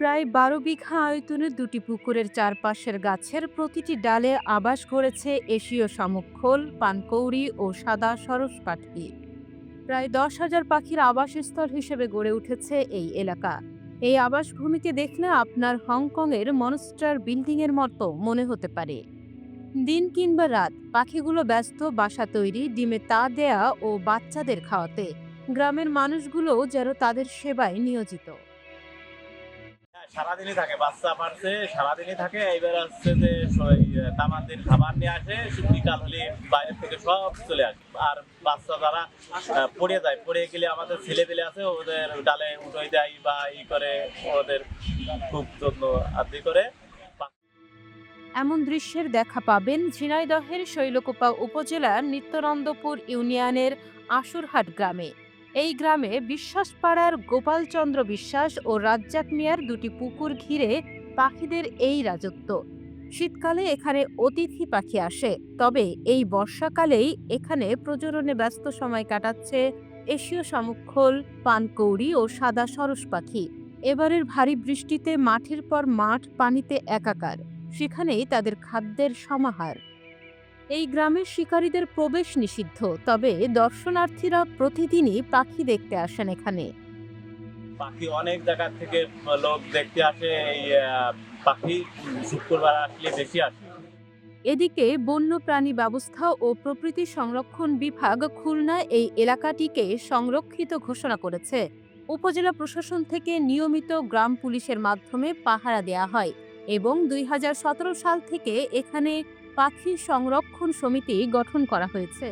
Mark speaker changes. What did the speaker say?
Speaker 1: প্রায় বারো বিঘা আয়তনের দুটি পুকুরের চারপাশের গাছের প্রতিটি ডালে আবাস গড়েছে এশীয় শামুকখোল পানকৌড়ি ও সাদা সরস পাখি প্রায় দশ হাজার পাখির আবাসস্থল হিসেবে গড়ে উঠেছে এই এলাকা। এই আবাসভূমিকে দেখলে আপনার হংকংয়ের মনস্টার বিল্ডিংয়ের মতো মনে হতে পারে। দিন কিংবা রাত পাখিগুলো ব্যস্ত, বাসা তৈরি, ডিমে তা দেয়া ও বাচ্চাদের খাওয়াতে। গ্রামের মানুষগুলো যেন তাদের সেবায় নিয়োজিত।
Speaker 2: সারাদিনই থাকে, বাচ্চা পারছে, সারাদিনই থাকে। এইবার হচ্ছে যে তামার দিন খাবার নিয়ে আসে বিকাল হলে বাইরে থেকে সব চলে আসে। আর বাচ্চা যারা পড়ে যায়, পড়ে গেলে আমাদের ছেলে পেলে আছে, ওদের ডালে উঠোই দেয় বা ই করে, ওদের খুব যত্ন আদি করে।
Speaker 1: এমন দৃশ্যের দেখা পাবেন ঝিনাইদহের শৈলকোপা উপজেলার নিত্যানন্দপুর ইউনিয়নের আশুরহাট গ্রামে। এই গ্রামে বিশ্বাসপাড়ার গোপালচন্দ্র বিশ্বাস ও রাজ্জাক মিয়ার দুটি পুকুর ঘিরে পাখিদের এই রাজত্ব। শীতকালে এখানে অতিথি পাখি আসে, তবে এই বর্ষাকালেই এখানে প্রজননে ব্যস্ত সময় কাটাচ্ছে এশীয় শামুকখোল, পানকৌড়ি ও সাদা সরস পাখি। এবারের ভারী বৃষ্টিতে মাঠের পর মাঠ পানিতে একাকার, সেখানেই তাদের খাদ্যের সমাহার। এই গ্রামের শিকারীদের প্রবেশ নিষিদ্ধ তবে দর্শনার্থীরা প্রতিদিনই পাখি দেখতে আসেন এখানে।
Speaker 2: পাখি অনেক জায়গা থেকে লোক দেখতে আসে এই পাখি শুক্রবার আসলে বেশি আসে।
Speaker 1: এদিকে বন্যপ্রাণী ব্যবস্থা ও প্রকৃতি সংরক্ষণ বিভাগ খুলনা এই এলাকাটিকে সংরক্ষিত ঘোষণা করেছে। উপজেলা প্রশাসন থেকে নিয়মিত গ্রাম পুলিশের মাধ্যমে পাহারা দেয়া হয়। এবং দুই হাজার সতেরো সাল থেকে এখানে পাখি সংরক্ষণ সমিতি গঠন করা হয়েছে।